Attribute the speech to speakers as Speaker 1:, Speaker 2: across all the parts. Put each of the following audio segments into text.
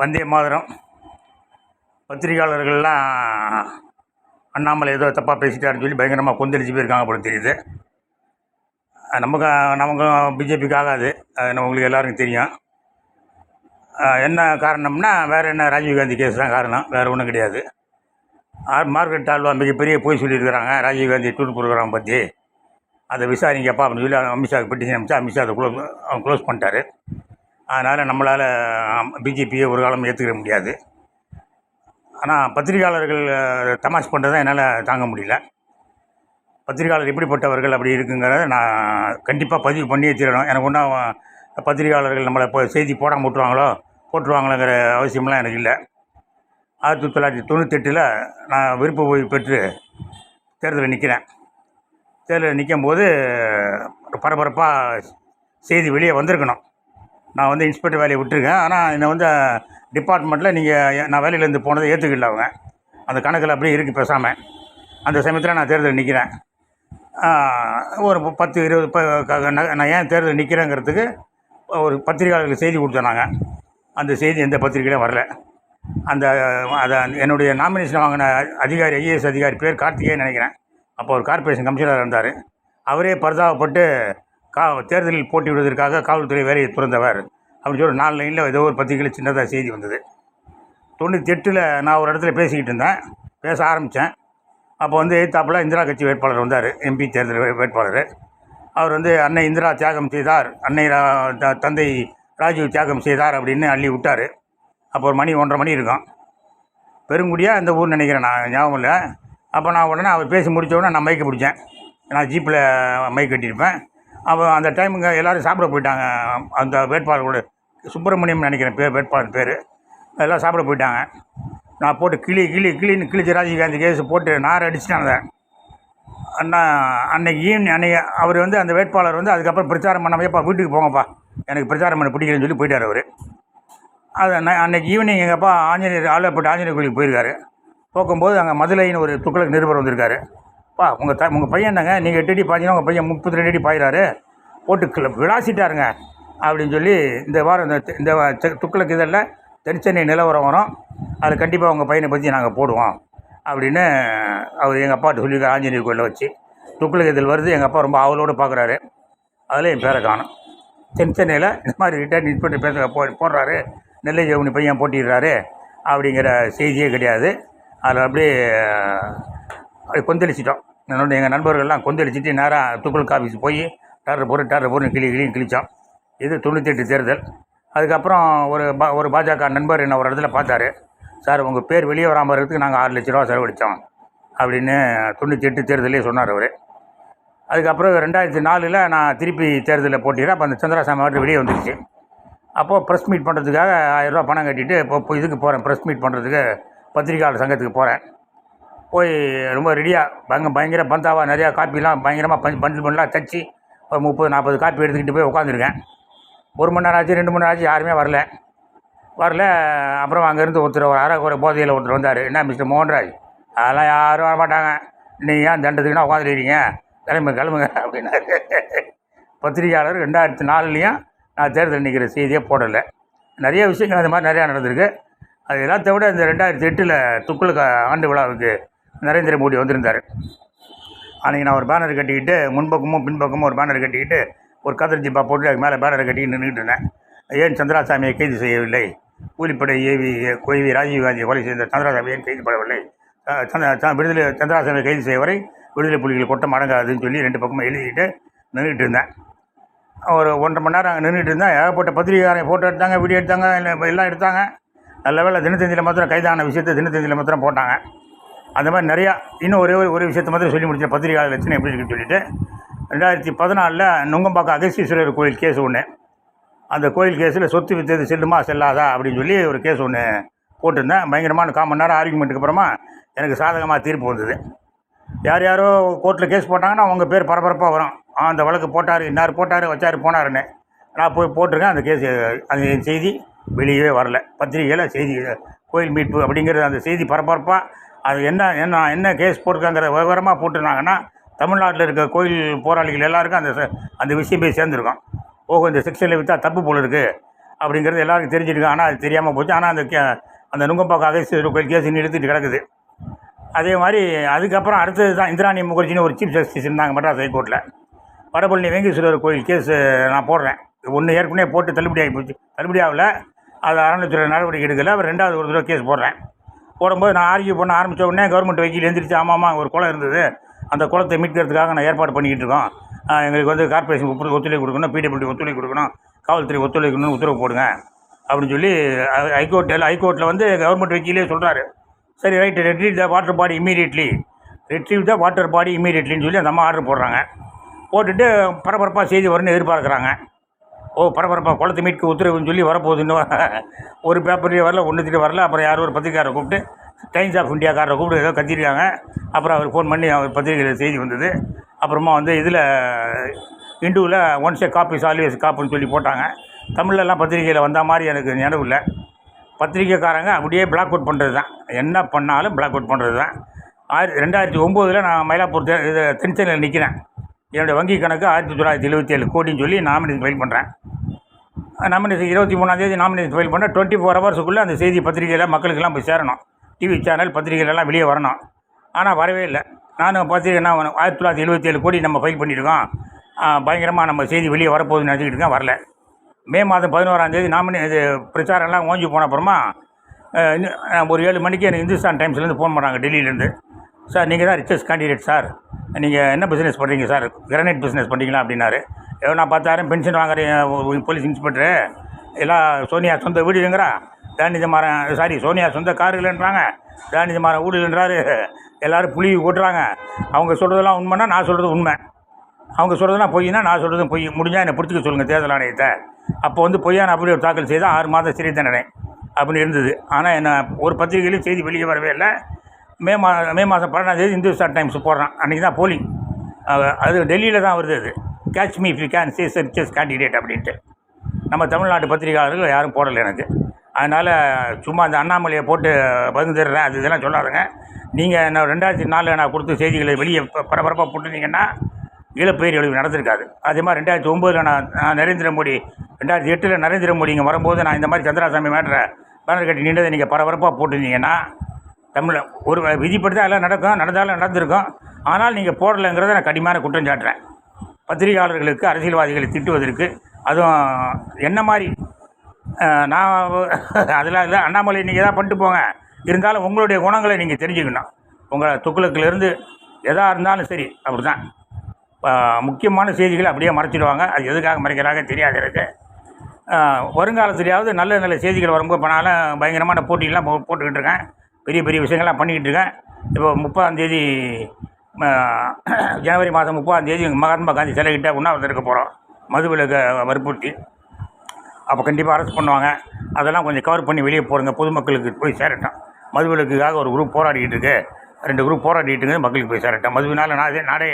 Speaker 1: வந்தே மாதிரம். பத்திரிகையாளர்கள்லாம் அண்ணாமலை ஏதோ தப்பாக பேசிட்டாருன்னு சொல்லி பயங்கரமாக கொந்தளிச்சு போயிருக்காங்க போல தெரியுது. நமக்கு நமக்கும் பிஜேபிக்கு ஆகாது. அது உங்களுக்கு எல்லாருக்கும் தெரியும். என்ன காரணம்னா வேறு என்ன ராஜீவ்காந்தி கேஸ் தான் காரணம். வேறு ஒன்றும் கிடையாது. ஆர் மார்க்கெட் ஆல்வா மிகப்பெரிய போய் சொல்லியிருக்கிறாங்க. ராஜீவ்காந்தி டூர் ப்ரோக்ராம் பற்றி அதை விசாரிங்கப்பா அப்படின்னு சொல்லி அமித்ஷாவுக்கு பெட்டிஷன் அமிச்சா அமித்ஷா அதை க்ளோஸ் அவன் க்ளோஸ் பண்ணிட்டாரு. அதனால் நம்மளால் பிஜேபியை ஒரு காலம் ஏற்றுக்க முடியாது. ஆனால் பத்திரிகையாளர்கள் தமாஷ் பண்ணுறதை என்னால் தாங்க முடியல. பத்திரிகையாளர் எப்படிப்பட்டவர்கள் அப்படி இருக்குங்கிறத நான் கண்டிப்பாக பதிவு பண்ணியே தீரணும். எனக்கு ஒன்றும் பத்திரிகையாளர்கள் நம்மளை இப்போ செய்தி போடாமல் போட்டுருவாங்களோ போட்டுருவாங்களோங்கிற அவசியம்லாம் எனக்கு இல்லை. ஆயிரத்தி தொள்ளாயிரத்தி தொண்ணூத்தெட்டில் நான் விருப்ப ஓய்வு பெற்று தேர்தலில் நிற்கிறேன் தேர்தலில் நிற்கும் போது பரபரப்பாக செய்தி வெளியே வந்திருக்கணும். நான் வந்து இன்ஸ்பெக்டர் வேலையை விட்டுருக்கேன். ஆனால் என்னை வந்து டிபார்ட்மெண்ட்டில் நீங்கள் நான் வேலையிலேருந்து போனதை ஏற்றுக்கல அவங்க. அந்த கணக்கில் அப்படியே இருக்குது பேசாமல் அந்த சமயத்தில் நான் தேர்தல் நிற்கிறேன் ஒரு பத்து இருபது நான் ஏன் தேர்தல் நிற்கிறேங்கிறதுக்கு ஒரு பத்திரிகையாளர்களுக்கு செய்தி கொடுத்தோம் நாங்கள் அந்த செய்தி எந்த பத்திரிகையிலும் வரல. அந்த அதை என்னுடைய நாமினேஷன் வாங்கின அதிகாரி ஐஏஎஸ் அதிகாரி பேர் கார்த்திகேயன் நினைக்கிறேன். அப்போ ஒரு கார்ப்பரேஷன் கமிஷனர் இருந்தார். அவரே பரிதாபப்பட்டு கா தேர்தலில் போட்டியிடுவதற்காக காவல்துறை வேலையை துறந்தவர். அப்படின்னு சொல்லி நாலு லைனில் ஏதோ ஒரு பத்திரிகையில் சின்னதாக செய்தி வந்தது. தொண்ணூற்றி எட்டில் நான் ஒரு இடத்துல பேசிக்கிட்டு இருந்தேன். பேச ஆரம்பித்தேன் அப்போ வந்து எய்த்தாப்பில் இந்திரா கட்சி வேட்பாளர் வந்தார். எம்பி தேர்தல் வேட்பாளர். அவர் வந்து அன்னை இந்திரா தியாகம் செய்தார். அன்னை ரா- த- தந்தை ராஜீவ் தியாகம் செய்தார் அப்படின்னு அள்ளி விட்டார். அப்போ ஒரு மணி ஒன்றரை மணி இருக்கும். பெருங்குடியாக இந்த ஊர் நினைக்கிறேன் நான் ஞாபகம் இல்லை. அப்போ நான் உடனே அவர் பேசி முடித்த உடனே நான் மைக்கை பிடிச்சேன். நான் ஜீப்பில் மைக் கட்டியிருப்பேன். அப்போ அந்த டைமுங்க எல்லோரும் சாப்பிட போயிட்டாங்க. அந்த வேட்பாளரோட சுப்பிரமணியம் நினைக்கிறேன் பேர் வேட்பாளர் பேர். எல்லாம் சாப்பிட போயிட்டாங்க. நான் போட்டு கிளி கிளி கிளின்னு கிழிச்சு ராஜீவ்காந்தி கேஸ் போட்டு நார் அடிச்சிட்டாங்க அதை. அண்ணா அன்னைக்கு ஈவினிங் அன்னைக்கு அவர் வந்து அந்த வேட்பாளர் வந்து அதுக்கப்புறம் பிரச்சாரம் பண்ணாமையப்பா வீட்டுக்கு போங்கப்பா. எனக்கு பிரச்சாரம் பண்ண பிடிக்கலன்னு சொல்லி போயிட்டார் அவர். அது அன்னைக்கு ஈவினிங் எங்கள் அப்பா ஆஞ்சநேயர் ஆலப்பட்டு ஆஞ்சநேயர் கோயிலுக்கு போயிருக்காரு. போகும்போது அங்கே மதுரைன்னு ஒரு துக்ளக் நிருபர் வந்திருக்காரு. பா உங்கள் த உங்கள் பையன் தாங்க நீங்கள் எட்டு அடி பாய்ச்சினா உங்கள் பையன் முப்பத்தி ரெண்டு அடி பாயிறாரு. போட்டு கிள விளாசிட்டாருங்க. அப்படின்னு சொல்லி இந்த வாரம் இந்த இந்த துக்களுக்கு இதில் தனிச்சென்னை நிலவரம் வரும். அதில் கண்டிப்பாக உங்கள் பையனை பற்றி நாங்கள் போடுவோம். அப்படின்னு அவர் எங்கள் அப்பாட்ட சொல்லியிருக்காரு ஆஞ்சநேயர் கோயிலில் வச்சு. துக்களுக்கு இதில் வருது எங்கள் அப்பா ரொம்ப ஆவலோடு பார்க்குறாரு அதில் என் பேரை காணும். தென் சென்னையில் இந்த மாதிரி ரிட்டையர்ட் இன்ஸ்பெக்டர் பேச போ போடுறாரு. நெல்லை ஜெவனி பையன் போட்டிடுறாரு அப்படிங்கிற செய்தியே கிடையாது. அதில் அப்படியே அது கொந்தளிச்சிட்டோம். என்னோட எங்கள் நண்பர்கள்லாம் கொந்தளிச்சிட்டு நேராக துக்குளுக்கு ஆஃபீஸ் போய் டர்ரு போட்டு டர்ரு போட்டு கிளி கிளியும் கிழிச்சோம். இது தொண்ணூத்தெட்டு தேர்தல். அதுக்கப்புறம் ஒரு பா ஒரு பாஜக நண்பர் என்ன ஒரு இடத்துல பார்த்தாரு. சார் உங்கள் பேர் வெளியே வராமல் இருக்கிறதுக்கு நாங்கள் ஆறு லட்ச ரூபா செலவழித்தோம் அப்படின்னு தொண்ணூற்றி எட்டு தேர்தலே சொன்னார் அவர். அதுக்கப்புறம் ரெண்டாயிரத்தி நாலில் நான் திருப்பி தேர்தலில் போட்டிக்கிறேன் அப்போ அந்த சந்திராசாமி அவர்கிட்ட வெளியே வந்துருச்சு. அப்போது ப்ரெஸ் மீட் பண்ணுறதுக்காக ஆயிரரூபா பணம் கட்டிட்டு இப்போ இதுக்கு போகிறேன் ப்ரெஸ் மீட் பண்ணுறதுக்கு பத்திரிகையாளர் சங்கத்துக்கு போகிறேன் போய் ரொம்ப ரெடியாக பயங்க பயங்கர பந்தாவாக நிறையா காப்பிலாம் பயங்கரமாக பஞ்சு பண்டில் பண்ணலாம் தச்சு ஒரு முப்பது நாற்பது காப்பி எடுத்துக்கிட்டு போய் உட்காந்துருக்கேன் ஒரு மணி நேரம் ஆச்சு ரெண்டு மணி நேரம் ஆச்சு யாருமே வரல. வரல அப்புறம் அங்கேருந்து ஒருத்தர் ஒரு அரை ஒரு போதையில் ஒருத்தர் வந்தார். என்ன மிஸ்டர் மோகன்ராஜ்? அதெல்லாம் யாரும் வர மாட்டாங்க நீங்கள் ஏன் தண்டத்துக்குன்னா உட்காந்துருக்கீங்க கிளம்பு கிளம்புங்க அப்படின்னாரு. பத்திரிகையாளர் ரெண்டாயிரத்தி நாலுலேயும் நான் தேர்தல் நிற்கிற செய்தியே போடலை. நிறைய விஷயங்கள் அது மாதிரி நிறையா நடந்திருக்கு. அது எல்லாத்த விட இந்த ரெண்டாயிரத்தி எட்டில் துக்குளுக்கு ஆண்டு விழாவுக்கு நரேந்திர மோடி வந்திருந்தார். அன்றைக்கி நான் ஒரு பேனர் கட்டிக்கிட்டு முன்பக்கமும் பின்பக்கமும் ஒரு பேனர் கட்டிக்கிட்டு ஒரு கதர் ஜிப்பா போட்டு அதுக்கு மேலே பேனரை கட்டிக்கிட்டு நின்றுட்டு இருந்தேன். ஏன் சந்திராசாமியை கைது செய்யவில்லை? கூலிப்படை ஏவி கொய்வி ராஜீவ்காந்தியை கொலை செய்த சந்திராசாமி ஏன் கைது படவில்லை? விடுதலை சந்திராசாமியை கைது செய்ய வரை விடுதலை புலிகள் கொட்டம் அடங்காதுன்னு சொல்லி ரெண்டு பக்கமும் எழுதிக்கிட்டு நின்றுட்டு இருந்தேன். ஒரு ஒன்றரை மணி நேரம் அங்கே நின்றுட்டு இருந்தேன். ஏகப்பட்ட பத்திரிகையாரன் ஃபோட்டோ எடுத்தாங்க வீடியோ எடுத்தாங்க எல்லாம் எடுத்தாங்க. நல்ல வேலை தினத்தந்தியில் மாத்திரம் கைதான விஷயத்தை தினத்தந்தியில் மாத்திரம் போட்டாங்க. அந்த மாதிரி நிறையா இன்னும் ஒரே ஒரு ஒரு விஷயத்தை மட்டும் சொல்லி முடிச்சேன் பத்திரிகையாளர் எத்தனை எப்படி இருக்குன்னு சொல்லிட்டு. ரெண்டாயிரத்தி பதினாலில் நுங்கம்பாக்கம் அகஸ்தீஸ்வரர் கோயில் கேஸ் ஒன்று அந்த கோயில் கேஸில் சொத்து வித்தது செல்லுமா செல்லாதா அப்படின்னு சொல்லி ஒரு கேஸ் ஒன்று போட்டிருந்தேன். பயங்கரமான கால் மணி நேரம் ஆர்குமெண்ட்டுக்கு அப்புறமா எனக்கு சாதகமாக தீர்ப்பு வந்தது. யார் யாரோ கோர்ட்டில் கேஸ் போட்டாங்கன்னா அவங்க பேர் பரபரப்பாக வரும். அந்த வழக்கு போட்டார் இன்னார் போட்டார் வச்சார் போனாருன்னு. நான் போய் போட்டிருக்கேன் அந்த கேஸ் அந்த செய்தி வெளியவே வரல. பத்திரிகையில் செய்தி கோயில் மீட்பு அப்படிங்கிறது அந்த செய்தி பரபரப்பாக அது என்ன என்ன என்ன கேஸ் போட்டிருக்காங்கிற விவரமாக போட்டிருந்தாங்கன்னா தமிழ்நாட்டில் இருக்க கோயில் போராளிகள் எல்லாருக்கும் அந்த அந்த விஷயம் போய் சேர்ந்துருக்கும். ஓஹோ இந்த செக்ஷனில் விற்றா தப்பு போல் இருக்குது அப்படிங்கிறது எல்லாருக்கும் தெரிஞ்சிருக்கு ஆனால் அது தெரியாமல் போச்சு. ஆனால் அந்த கே- அந்த நுங்கம்பாக்கம் கோயில் கேஸ் எடுத்துகிட்டு கிடக்குது. அதே மாதிரி அதுக்கப்புறம் அடுத்தது தான் இந்திராணி முகர்ஜின்னு ஒரு சீஃப் ஜஸ்டிஸ் இருந்தாங்க மெட்ராஸ் ஹைகோர்ட்டில் வடபழனி வெங்கடேஸ்வரர் கோயில் கேஸ் நான் போடுறேன். ஒன்று ஏற்கனவே போட்டு தள்ளுபடி ஆகி போச்சு. தள்ளுபடி ஆகல. அது அறநிலைத்துறை நடவடிக்கை எடுக்கல. அவர் ரெண்டாவது ஒரு தடவை கேஸ் போடுறேன். போடும்போது நான் ஆர்கியூ பண்ண ஆரம்பித்த உடனே கவர்மெண்ட் வக்கீல் எழுந்திரிச்சு ஆமாம்மா ஒரு குளம் இருந்தது. அந்த குளத்தை மீட்கிறதுக்காக நான் ஏற்பாடு பண்ணிக்கிட்டு இருக்கோம். எங்களுக்கு வந்து கார்பரேஷன் ஒப்பு- ஒத்துழைப்பு கொடுக்கணும் பிடபிள்யூ ஒத்துழைப்பு கொடுக்கணும் காவல்துறை ஒத்துழைக்கணும்னு உத்தரவு போடுங்க அப்படின்னு சொல்லி ஹைகோர்ட்டில் ஹைகோர்ட்டில் வந்து கவர்மெண்ட் வக்கீலே சொல்கிறாரு சரி right retrieve the water body immediately retrieve the water body இமீடியட்லின்னு சொல்லி அந்த அம்மா ஆர்டர் போடுறாங்க. போட்டுட்டு பரபரப்பாக செய்தி வரும்னு எதிர்பார்க்குறாங்க. ஓ பரபரப்பாக குளத்தை மீட்க உத்தரவுன்னு சொல்லி வரப்போகுது இன்னும். ஒரு பேப்பர்லேயே வரல ஒன்றுத்திட்டு வரல. அப்புறம் யாரும் ஒரு பத்திரிக்காரரை கூப்பிட்டு டைம்ஸ் ஆஃப் இந்தியாக்காரரை கூப்பிட்டு ஏதோ கத்திருக்காங்க. அப்புறம் அவர் ஃபோன் பண்ணி அவர் பத்திரிகையில் செய்தி வந்தது. அப்புறமா வந்து இதில் இந்துவில் ஒன்ஸ் ஏ காப்பி ஆல்வேஸ் காப்புன்னு சொல்லி போட்டாங்க. தமிழ்லலாம் பத்திரிகையில் வந்த மாதிரி எனக்கு நினைவு இல்லை. பத்திரிக்கைக்காரங்க அப்படியே பிளாக் அவுட் பண்ணுறது தான் என்ன பண்ணாலும் பிளாக் அவுட் பண்ணுறது தான் ஆயிரத்தி ரெண்டாயிரத்தி ஒம்போதில் நான் மயிலாப்பூர் தே- இது தென்சென்னையில் நிற்கிறேன் என்னுடைய வங்கி கணக்கு ஆயிரத்தி தொள்ளாயிரத்தி எழுபத்தி ஏழு கோடின்னு சொல்லி நாமினேஷன் ஃபைல் பண்ணுறேன் நாமினேஷன் இருபத்தி மூணாந்தேதி நாமினேஷன் ஃபைல் பண்ணால் டுவெண்ட்டி ஃபோர் ஹவர்ஸுக்குள்ளே அந்த செய்தி பத்திரிகையில் மக்களுக்கெல்லாம் போய் சேரணும். டிவி சேனல் பத்திரிகைகளெல்லாம் வெளியே வரணும். ஆனால் வரவே இல்லை. நானும் பத்திரிகை நான் ஆயிரத்தி தொள்ளாயிரத்தி எழுபத்தி ஏழு கோடி நம்ம ஃபைல் பண்ணியிருக்கோம். பயங்கரமாக நம்ம செய்தி வெளியே வரப்போகுதுன்னு நினச்சிக்கிட்டு இருக்கேன் வரல. மே மாதம் பதினோராந்தேதி நாமினே இது பிரச்சாரம்லாம் ஓஞ்சி போன அப்புறமா இன்னும், ஒரு ஏழு மணிக்கு எனக்கு இந்துஸ்தான் டைம்ஸ்லேருந்து ஃபோன் பண்ணுறாங்க டெல்லியிலேருந்து சார் நீங்கள் தான் ரிச்சஸ்ட் கேண்டிடேட் சார். நீங்கள் என்ன பிஸ்னஸ் பண்ணுறீங்க சார்? கிரானைட் பிஸ்னஸ் பண்ணுறீங்களா அப்படின்னாரு. எவ்வளோ நான் பத்தாயிரம் பென்ஷன் வாங்குறேன் போலீஸ் இன்ஸ்பெக்டரு எல்லாம் சோனியா சொந்த வீடு இல்லைங்கிறா? தானித மாறன் சாரி சோனியா சொந்த கார் இல்லைன்றாங்க. தானித மாறன் வீடு இல்லைன்றாரு. எல்லோரும் புளி ஓட்டுறாங்க. அவங்க சொல்கிறதெல்லாம் உண்மைன்னா நான் சொல்கிறது உண்மை. அவங்க சொல்கிறதுலாம் பொய்னா நான் சொல்கிறதும் பொய். முடிஞ்சால் என்னை பிடிச்சிக்க சொல்லுங்கள் தேர்தல் ஆணையத்தை. அப்போ வந்து பொய்யான அப்படி ஒரு தாக்கல் செய்தால் ஆறு மாதம் சிறை தண்டனை அப்படின்னு இருந்தது. ஆனால் என்ன ஒரு பத்திரிகையிலையும் செய்தி வெளியே வரவே இல்லை. மே மா மே மாதம் பன்னெண்டாம் தேதி இந்துஸ்தான் டைம்ஸ் போடுறான். அன்றைக்கி தான் போலிங் அது டெல்லியில் தான் வருது அது. Catch me if you can say riches candidate அப்படின்ட்டு. நம்ம தமிழ்நாட்டு பத்திரிகையாளர்கள் யாரும் போடலை எனக்கு. அதனால் சும்மா அந்த அண்ணாமலையை போட்டு பகிர்ந்துடுறேன். அது இதெல்லாம் சொல்லாதுங்க. நீங்கள் என்ன ரெண்டாயிரத்தி நாலில் நான் கொடுத்த செய்திகளை வெளியே ப- பரபரப்பாக போட்டுருந்தீங்கன்னா இழப்பெயர் எழுதி நடந்திருக்காது. அதே மாதிரி ரெண்டாயிரத்தி ஒம்போதில் நான் நான் நரேந்திர மோடி ரெண்டாயிரத்தி எட்டில் நரேந்திர மோடி இங்கே வரும்போது நான் இந்த மாதிரி சந்திராசாமி மேட்ரை பேனர் கட்டி நின்றதை நீங்கள் பரபரப்பாக போட்டிருந்தீங்கன்னா தமிழ் ஒரு விதிப்படி தான் எல்லாம் நடக்கும் நடந்தாலும் நடந்திருக்கும். ஆனால் நீங்கள் போடலைங்கிறத நான் கடுமையான குற்றம் சாட்டுறேன். பத்திரிகையாளர்களுக்கு அரசியல்வாதிகளை திட்டுவதற்கு அதுவும் என்ன மாதிரி நான் அதெல்லாம் இல்லை அண்ணாமலை நீங்கள் எதாவது பண்ணிட்டு போங்க. இருந்தாலும் உங்களுடைய குணங்களை நீங்கள் தெரிஞ்சுக்கணும். உங்களை துக்குளக்கிலேருந்து எதாக இருந்தாலும் சரி அப்படி தான் முக்கியமான செய்திகளை அப்படியே மறைச்சிடுவாங்க. அது எதுக்காக மறைக்கிறாங்க தெரியாது எனக்கு. வருங்காலத்துலேயாவது வருங்காலத்திலேயாவது நல்ல நல்ல செய்திகள் வரும்போது இப்போ பயங்கரமான போட்டியெல்லாம் போ போட்டுக்கிட்டு இருக்கேன். பெரிய பெரிய விஷயங்கள்லாம் பண்ணிக்கிட்டு இருக்கேன் இப்போ முப்பதாந்தேதி ஜனவரி மாதம் முப்பதாந்தேதி மகாத்மா காந்தி சிலைகிட்ட உண்ணாவிரதம் இருக்க போகிறோம் மதுவிலக்கை வற்புறுத்தி. அப்போ கண்டிப்பாக அரெஸ்ட் பண்ணுவாங்க. அதெல்லாம் கொஞ்சம் கவர் பண்ணி வெளியே போகிறங்க பொதுமக்களுக்கு போய் சேரட்டும். மதுவிலக்குக்காக ஒரு குரூப் போராடிக்கிட்டு இருக்கு. ரெண்டு குரூப் போராடிட்டு மக்களுக்கு போய் சேரட்டும். மதுவினால் நாசே நாடே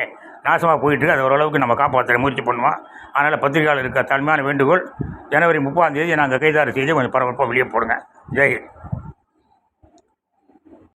Speaker 1: நாசமாக போயிட்டுருக்கு. அது ஓரளவுக்கு நம்ம காப்பாற்ற முயற்சி பண்ணுவோம். அதனால் பத்திரிகையாளருக்கு தாழ்மையான வேண்டுகோள் ஜனவரி முப்பதாம் தேதி நாங்கள் கைதாறு செய்து கொஞ்சம் பரபரப்பாக வெளியே போடுங்க. ஜெய்